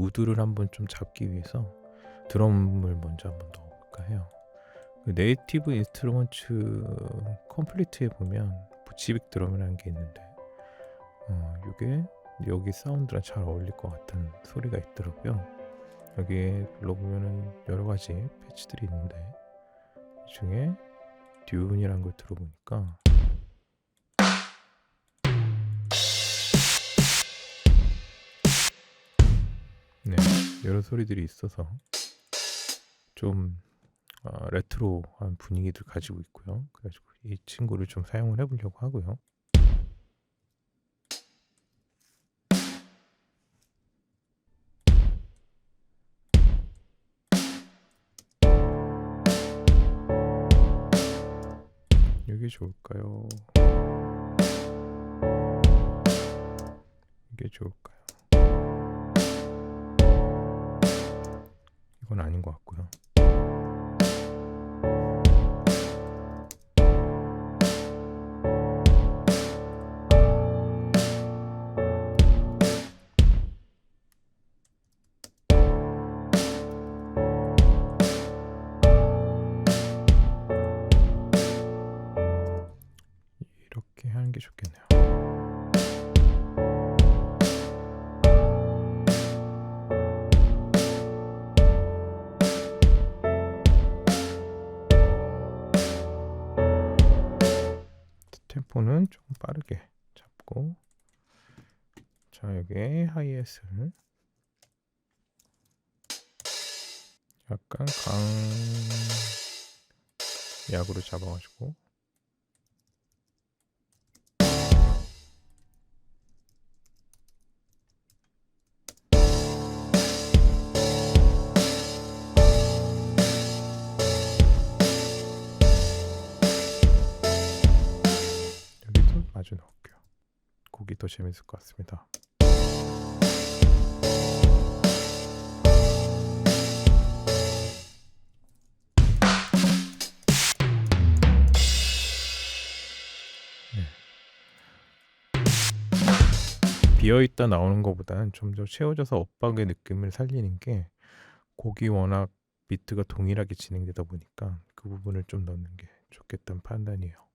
우드를 한번 좀 잡기 위해서 드럼을 먼저 한번 넣어볼까 해요. 그 네이티브 인스트루먼트 컴플리트에 보면 부치빅 드럼이라는 게 있는데 어, 이게 여기 사운드랑 잘 어울릴 것 같은 소리가 있더라고요. 여기에 불러보면은 여러 가지 패치들이 있는데 이 중에 듀운이라는 걸 들어보니까 네 여러 소리들이 있어서 좀 어, 레트로한 분위기를 가지고 있고요. 그래가지고 이 친구를 좀 사용을 해보려고 하고요. 이게 좋을까요? 이게 좋을까요? 건 아닌 것 같고요. 이렇게 하는 게 좋겠네요. 템포는 조금 빠르게 잡고 자 여기에 하이햇을 약간 강 약으로 잡아가지고 마주 넣을게요. 곡이 더 재밌을 것 같습니다. 비어 있다 나오는 것보다는 좀 더 채워져서 엇박의 느낌을 살리는 게 곡이 워낙 비트가 동일하게 진행되다 보니까 그 부분을 좀 넣는 게 좋겠다는 판단이에요.